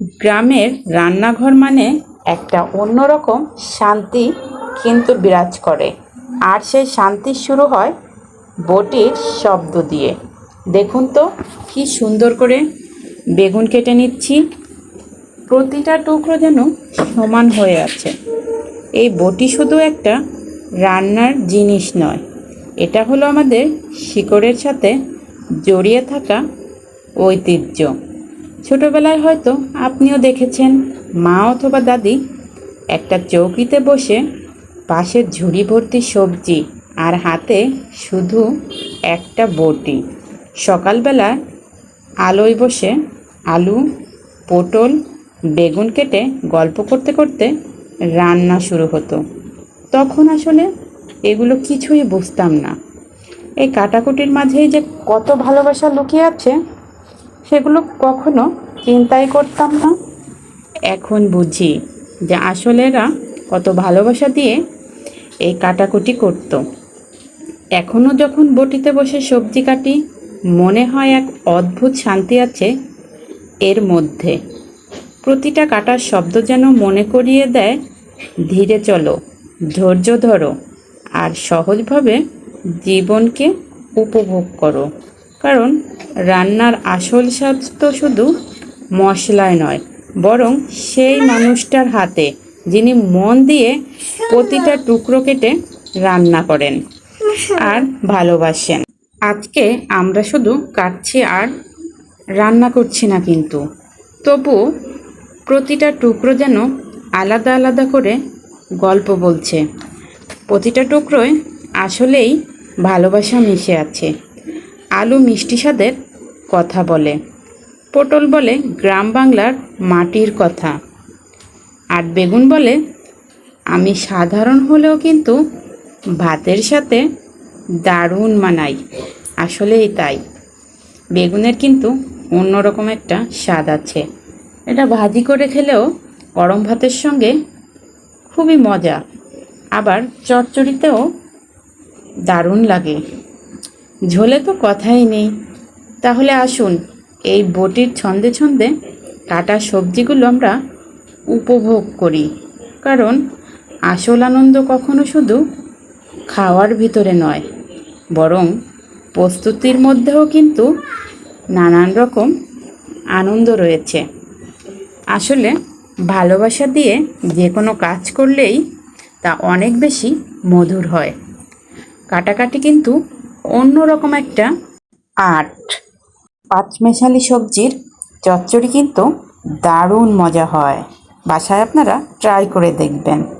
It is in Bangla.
গ্রামের রান্নাঘর মানে একটা অন্যরকম শান্তি কিন্তু বিরাজ করে। আর সেই শান্তি শুরু হয় বটির শব্দ দিয়ে। দেখুন তো, কি সুন্দর করে বেগুন কেটে নিচ্ছি। প্রতিটা টুকরো যেন সমান হয়ে আছে। এই বটি শুধু একটা রান্নার জিনিস নয়, এটা হলো আমাদের শিকড়ের সাথে জড়িয়ে থাকা ঐতিহ্য। ছোটবেলায় হয়তো আপনিও দেখেছেন, মা অথবা দাদি একটা চৌকিতে বসে পাশে ঝুড়ি ভর্তি সবজি আর হাতে শুধু একটা বটি। সকালবেলা আলোয় বসে আলু, পটল, বেগুন কেটে গল্প করতে করতে রান্না শুরু হতো। তখন আসলে এগুলো কিছুই বুঝতাম না। এই কাটাকুটির মাঝেই যে কত ভালোবাসা লুকিয়ে আছে সেগুলো কখনো চিন্তাই করতাম না। এখন বুঝি যে আসলেরা কত ভালোবাসা দিয়ে এই কাটাকুটি করত। এখনও যখন বটিতে বসে সবজি কাটি, মনে হয় এক অদ্ভুত শান্তি আছে এর মধ্যে। প্রতিটা কাটার শব্দ যেন মনে করিয়ে দেয়, ধীরে চলো, ধৈর্য ধরো, আর সহজভাবে জীবনকে উপভোগ করো। কারণ রান্নার আসল স্বাদ তো শুধু মশলায় নয়, বরং সেই মানুষটার হাতে যিনি মন দিয়ে প্রতিটা টুকরো কেটে রান্না করেন আর ভালোবাসেন। আজকে আমরা শুধু কাটছি আর রান্না করছি না কিন্তু। তবু প্রতিটা টুকরো যেন আলাদা আলাদা করে গল্প বলছে। প্রতিটা টুকরোয় আসলেই ভালোবাসা মিশে আছে। আলু মিষ্টি স্বাদের কথা বলে। পটল বলে গ্রাম বাংলার মাটির কথা। আর বেগুন বলে আমি সাধারণ হলেও কিন্তু ভাতের সাথে দারুণ মানাই। আসলেই তাই। বেগুনের কিন্তু অন্যরকম একটা স্বাদ আছে। এটা ভাজি করে খেলেও গরম ভাতের সঙ্গে খুবই মজা। আবার চচ্চড়িতেও দারুণ লাগে। ঝোলে তো কথাই নেই। তাহলে আসুন, এই বটির ছন্দে ছন্দে কাটা সবজিগুলো আমরা উপভোগ করি। কারণ আসল আনন্দ কখনো শুধু খাওয়ার ভিতরে নয়, বরং প্রস্তুতির মধ্যেও কিন্তু নানান রকম আনন্দ রয়েছে। আসলে ভালোবাসা দিয়ে যে কোনো কাজ করলেই তা অনেক বেশি মধুর হয়। কাটাকাটি কিন্তু অন্যরকম একটা আর্ট। পাঁচমেশালি সবজির চচ্চড়ি কিন্তু দারুণ মজা হয়। বাসায় আপনারা ট্রাই করে দেখবেন।